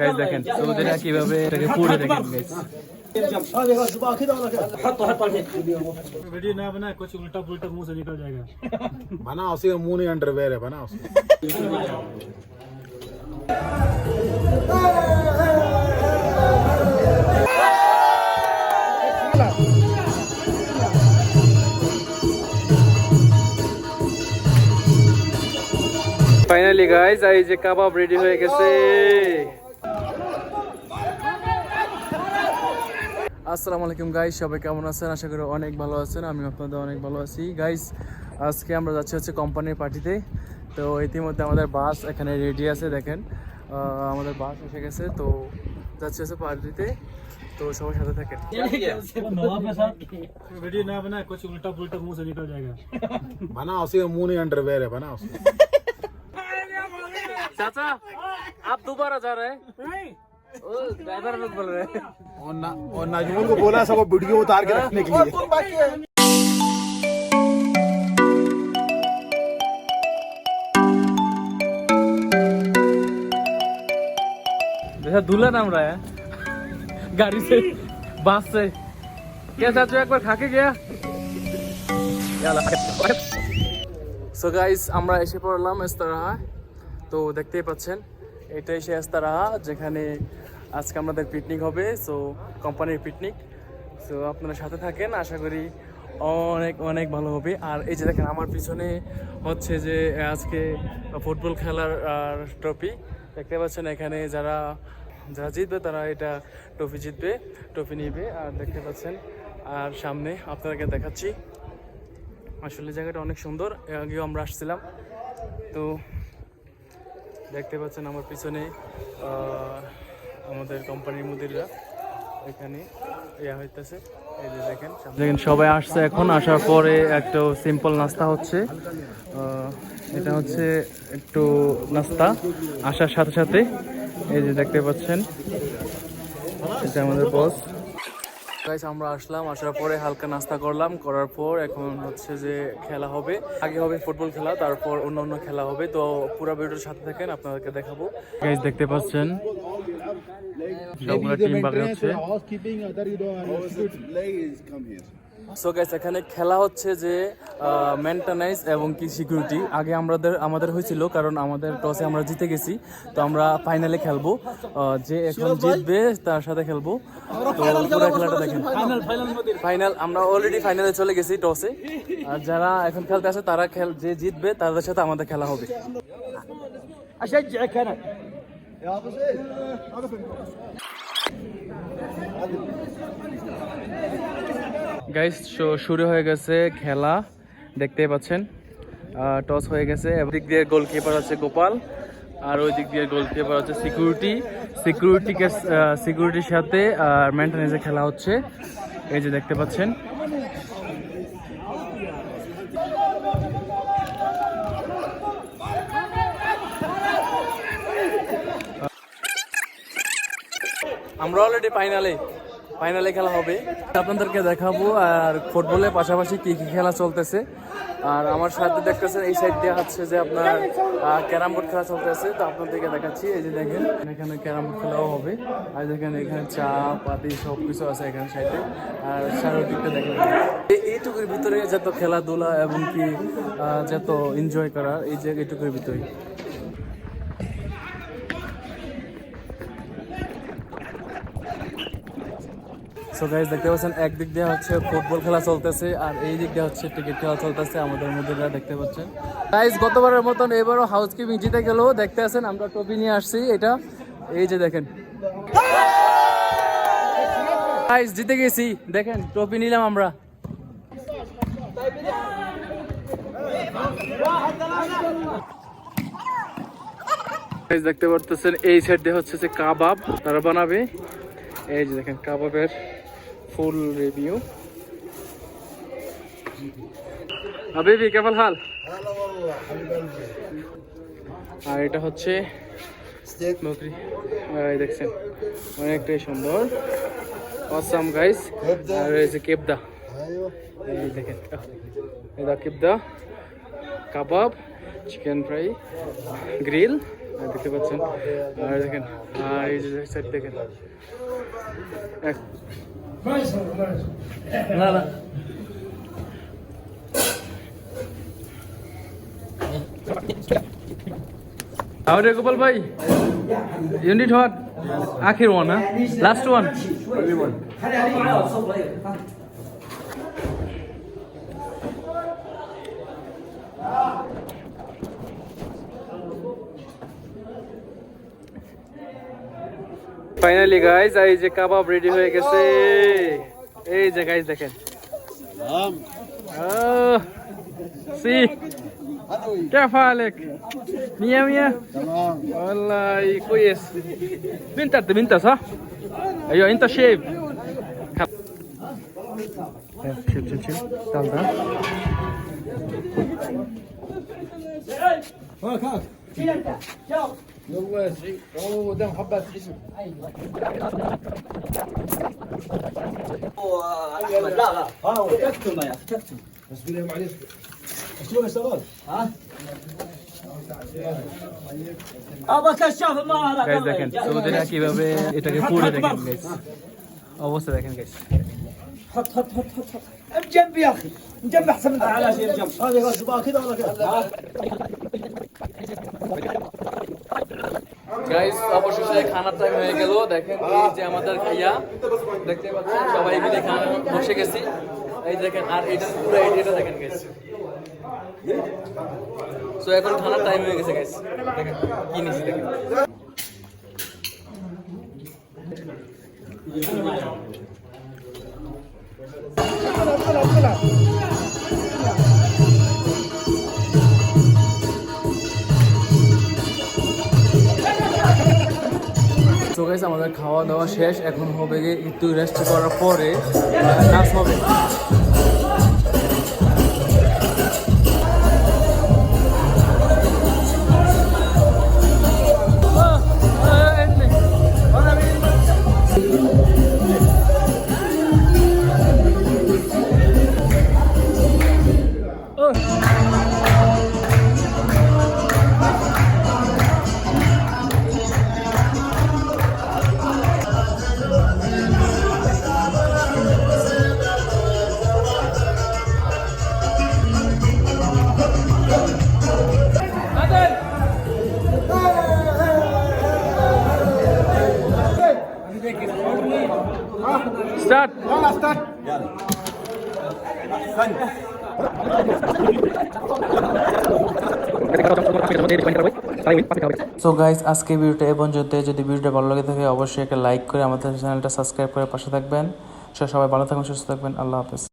Guys দেখেন সৌদিরা কিভাবে এটাকে পুড়ে দেখেন গাইস वीडियो ना बना कुछ उल्टा मुँह से निकल बना उसी मुँह अंडरवेयर है। बना ফাইনালি গাইস এই যে কাবাব রেডি হয়ে গেছে আসসালামু আলাইকুম গাইস সবাই কেমন আছেন আশা করি অনেক ভালো আছেন আমি আপনাদের অনেক ভালো আছি গাইস আজকে আমরা যাচ্ছি হচ্ছে কোম্পানির পার্টিতে তো ইতিমধ্যে আমাদের বাস এখানে রেডি আছে দেখেন আহ, আমাদের বাস এসে গেছে তো যাচ্ছি হচ্ছে পার্টিতে তো সবার সাথে থাকেন वीडियो ना बनाए कुछ उल्टा पुल्टा मुंह से निकल जाएगा बना उसी मुंह नहीं अंडरवेयर है बना उसी चाचा आप दोबारा जा रहे हैं नहीं ड्राइवर लोग बोल रहे हैं और ना और नाजमुल को बोला सब वीडियो उतार के रखने के लिए जैसा दूल्हा नाम रहा है गाड़ी से बस से क्या चाचू एक बार खा के गया সো গাইস আমরা এসে পড়লাম এস্তারাহা তো দেখতেই পাচ্ছেন, এটাই সে এস্তারাহা যেখানে আজকে আমাদের পিকনিক হবে সো কোম্পানির পিকনিক সো আপনারা সাথে থাকেন, আশা করি অনেক অনেক ভালো হবে। আর এই যে দেখেন, আমার পিছনে হচ্ছে যে আজকে ফুটবল খেলার আর ট্রফি দেখতে পাচ্ছেন এখানে যারা যারা জিতবে তারা এটা ট্রফি জিতবে ট্রফি নিবে। আর দেখতে পাচ্ছেন, আর সামনে আপনাদেরকে দেখাচ্ছি। আসলে জায়গাটা অনেক সুন্দর, আগেও আমরা আসছিলাম। তো দেখতে পাচ্ছেন আমার পিছনে আমাদের কোম্পানির মুদিররা। এখানে ইয়া হইতেছে, এই যে দেখেন দেখেন, সবাই আসছে এখন, আসার পরে একটু সিম্পল নাস্তা হচ্ছে। এটা হচ্ছে একটু নাস্তা, আসার সাথে সাথে, এই যে দেখতে পাচ্ছেন, এটা আমাদের বস গাইস আমরা আসলাম আসার পরে হালকা নাস্তা করলাম। করার পর এখন হচ্ছে যে খেলা হবে। আগে হবে ফুটবল খেলা তারপর অন্য অন্য খেলা হবে। তো পুরো ভিডিওর সাথে থাকেন আপনাদেরকে দেখাবো। গাইস দেখতে পাচ্ছেন? সবগুলো টিম বাকি হচ্ছে। সো গাইস এখানে খেলা হচ্ছে যে মেনটেন্যান্স এবং কি সিকিউরিটি আগে আমাদের আমাদের হয়েছিল কারণ আমাদের টসে আমরা জিতে গেছি তো আমরা ফাইনালে খেলবো আহ, যে এখন জিতবে তার সাথে খেলবো তো পুরো খেলাটা দেখেন ফাইনাল আমরা অলরেডি ফাইনালে চলে গেছি টসে আর যারা এখন খেলতে আসে তারা খেল যে জিতবে তাদের সাথে আমাদের খেলা হবে اشجعك انا গাইস শুরু হয়ে গেছে খেলা। দেখতেই পাচ্ছেন। টস হয়ে গেছে। দিক দিয়ে গোলকিপার আছে গোপাল। আর ওই দিক দিয়ে গোলকিপার হচ্ছে সিকিউরিটি সিকিউরিটিকে সিকিউরিটির সাথে, আর মেনটেন্যান্সে খেলা হচ্ছে। এই যে দেখতে পাচ্ছেন। আমরা অলরেডি ফাইনালে ফাইনালে খেলা হবে। আপনাদেরকে দেখাবো আর ফুটবলের পাশাপাশি কি কি খেলা চলতেছে। আর আমার সাথে দেখতেছেন এই সাইড দিয়ে হচ্ছে যে আপনার ক্যারাম বোর্ড খেলা চলতেছে। তো আপনাদেরকে দেখাচ্ছি, এই যে দেখেন, এখানে ক্যারাম বোর্ড খেলাও হবে। আর দেখেন এখানে চা, পাতি সব কিছু আছে এখানে সাইডে আর চারিদিকটা দেখেন। এই- এইটুকুর ভিতরে যত খেলাধুলা এবং কি যত এনজয় করা এই যে এইটুকুর ভিতরে সো গাইজ দেখতে পাচ্ছেন, একদিক দিয়ে হচ্ছে ফুটবল খেলা চলতেছে আর এই দিক দিয়ে হচ্ছে টিকিট খেলা চলতেছে আমাদের মধ্যে দেখতে পাচ্ছেন। গাইজ গতবারের মতন এবারও হাউস কিপিং জিতে গেল। দেখতে আছেন, আমরা টপি নিয়ে আসছি। এটা, এই যে দেখেন। গাইজ জিতে গেছি। দেখেন টপি নিলাম আমরা। দেখতে পারতেছেন, এই সাইড দিয়ে হচ্ছে যে কাবাব। তারা বানাবে। এই যে দেখেন, কাবাবের ফুল রিভিউ হাবিবি কেমন হাল? আর এটা হচ্ছে এই দেখছেন অনেকটাই সুন্দর। অসাম গাইস আর এই যে কেবদা। এই দেখেন এটা কেবদা। কাবাব চিকেন ফ্রাই গ্রিল। দেখতে পাচ্ছেন আর দেখেন আর এই যে সাইড দেখেন না না are you, Gopal bhai? You need what? Akhir one, huh? Finally guys এই যে কাবাব রেডি হয়ে গেছে এই যে গাইজ দেখেন সি كيف حالك؟ مية مية؟ تمام والله كويس انت انت انت صح؟ ايوه انت شيف شيل شيل شيل تعال تعال احمد لا لا ها تكتم يا اخي تكتم بس بالله معلش شلون اشتغل؟ ها ابا كشاف المهارات গাইজ দেখেন সৌদিরা কিভাবে এটাকে পুড়ে দেখেন গাইজ অবস্থা দেখেন গাইজ حط حط حط حط حط بجنب يا اخي بجنب احسن من على شيء بجنب هذه غصبها كذا ولا كذا؟ গাইস অবশেষে খানার টাইম হয়ে গেল। দেখেন এই যে দেখতে পাচ্ছেন, সবাই মিলে বসে গেছি। এই দেখেন, আর এটা পুরো এটা দেখেন গাইস সো এখন খানার টাইম হয়ে গেছে গাইস দেখেন, কি নিছি দেখেন। তো গাইস আমাদের খাওয়া দাওয়া শেষ। এখন হবে গিয়ে একটু রেস্ট করার পরে নাচ হবে। সো গাইজ আজকে ভিডিওটা এ পর্যন্ত। যদি ভিডিওটা ভালো লাগে থাকে, অবশ্যই একটা লাইক করে আমাদের চ্যানেলটা সাবস্ক্রাইব করে পাশে থাকবেন। সবাই ভালো থাকবেন, সুস্থ থাকবেন। আল্লাহ হাফেজ।